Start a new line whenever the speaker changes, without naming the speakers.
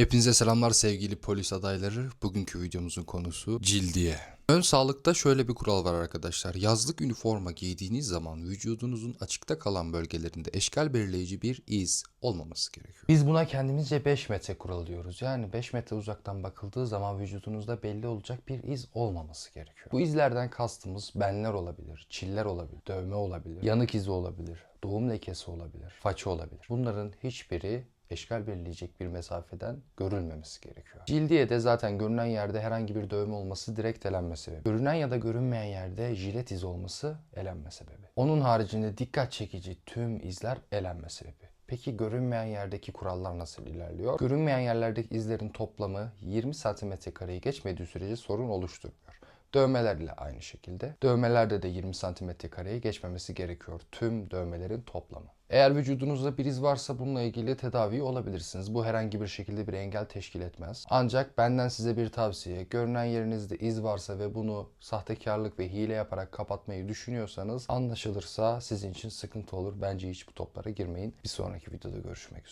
Hepinize selamlar sevgili polis adayları. Bugünkü videomuzun konusu cildiye. Ön sağlıkta şöyle bir kural var arkadaşlar. Yazlık üniforma giydiğiniz zaman vücudunuzun açıkta kalan bölgelerinde eşkal belirleyici bir iz olmaması gerekiyor. Biz buna kendimizce 5 metre kuralı diyoruz. Yani 5 metre uzaktan bakıldığı zaman vücudunuzda belli olacak bir iz olmaması gerekiyor. Bu izlerden kastımız benler olabilir, çiller olabilir, dövme olabilir, yanık izi olabilir, doğum lekesi olabilir, faça olabilir. Bunların hiçbiri eşkal belirleyecek bir mesafeden görülmemesi gerekiyor. Cildiye de zaten görünen yerde herhangi bir dövme olması direkt elenme sebebi. Görünen ya da görünmeyen yerde jilet izi olması elenme sebebi. Onun haricinde dikkat çekici tüm izler elenme sebebi. Peki görünmeyen yerdeki kurallar nasıl ilerliyor? Görünmeyen yerlerdeki izlerin toplamı 20 santimetre kareyi geçmediği sürece sorun oluşturmuyor. Dövmelerle aynı şekilde. Dövmelerde de 20 santimetre kareye geçmemesi gerekiyor. Tüm dövmelerin toplamı. Eğer vücudunuzda bir iz varsa bununla ilgili tedavi olabilirsiniz. Bu herhangi bir şekilde bir engel teşkil etmez. Ancak benden size bir tavsiye. Görünen yerinizde iz varsa ve bunu sahtekarlık ve hile yaparak kapatmayı düşünüyorsanız anlaşılırsa sizin için sıkıntı olur. Bence hiç bu toplara girmeyin. Bir sonraki videoda görüşmek üzere.